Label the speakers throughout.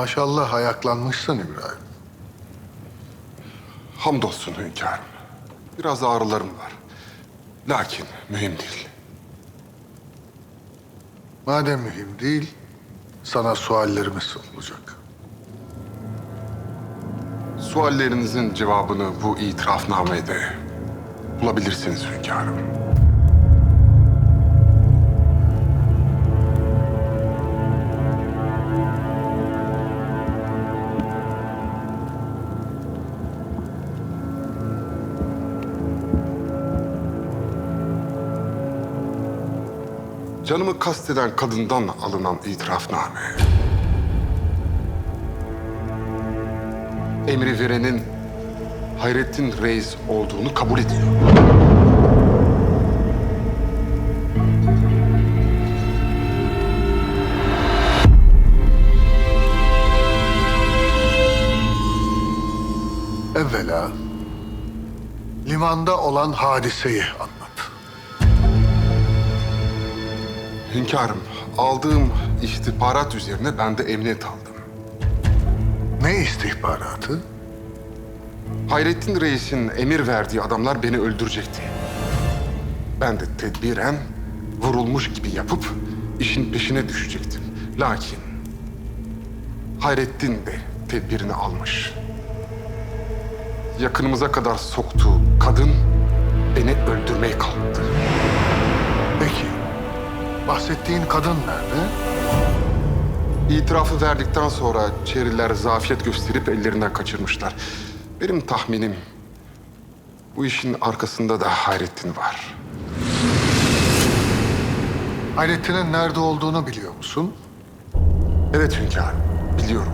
Speaker 1: Maşallah ayaklanmışsın İbrahim.
Speaker 2: Hamdolsun hünkârım. Biraz ağrılarım var. Lakin mühim değil.
Speaker 1: Madem mühim değil, sana suallerimiz olacak.
Speaker 2: Suallerinizin cevabını bu itirafnamede bulabilirsiniz hünkârım. Canımı kasteden kadından alınan itirafname. Emri verenin Hayrettin Reis olduğunu kabul ediyor.
Speaker 1: Evvela limanda olan hadiseyi anlat.
Speaker 2: Hünkârım, aldığım istihbarat üzerine ben de emniyet aldım.
Speaker 1: Ne istihbaratı?
Speaker 2: Hayrettin Reis'in emir verdiği adamlar beni öldürecekti. Ben de tedbiren vurulmuş gibi yapıp işin peşine düşecektim. Lakin Hayrettin de tedbirini almış. Yakınımıza kadar soktuğu kadın beni öldürmeye kalktı.
Speaker 1: Bahsettiğin kadın nerede?
Speaker 2: İtirafı verdikten sonra Çeriler zafiyet gösterip ellerinden kaçırmışlar. Benim tahminim bu işin arkasında da Hayrettin var.
Speaker 1: Hayrettin'in nerede olduğunu biliyor musun?
Speaker 2: Evet hünkârım, biliyorum.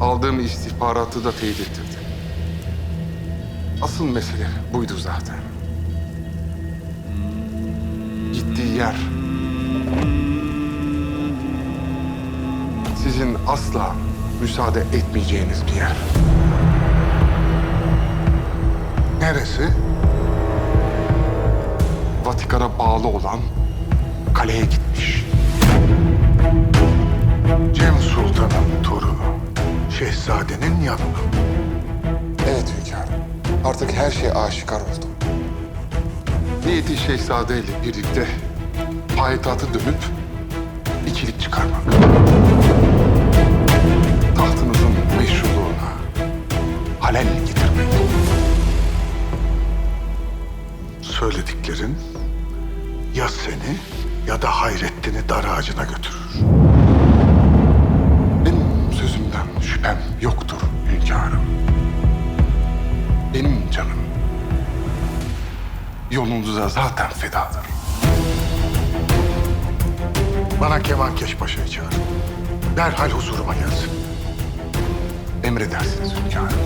Speaker 2: Aldığım istihbaratı da teyit ettirdim. Asıl mesele buydu zaten. Yer... Sizin asla müsaade etmeyeceğiniz bir yer.
Speaker 1: Neresi?
Speaker 2: Vatikan'a bağlı olan kaleye gitmiş.
Speaker 1: Cem Sultan'ın torunu. Şehzadenin yanına.
Speaker 2: Evet hünkârım. Artık her şey aşikar oldu. Niyeti şehzade ile birlikte payitahtı dönüp ikilik çıkarmak. Tahtınızın meşruluğuna halel getirmek.
Speaker 1: Söylediklerin ya seni ya da Hayrettin'i dar ağacına götürür.
Speaker 2: Benim sözümden şüphem yoktur hünkârım. Benim canım yolunuza zaten fedadır.
Speaker 1: Bana Kemankeş Paşa'yı çağır. Derhal huzuruma gelsin.
Speaker 2: Emredersiniz hünkârım.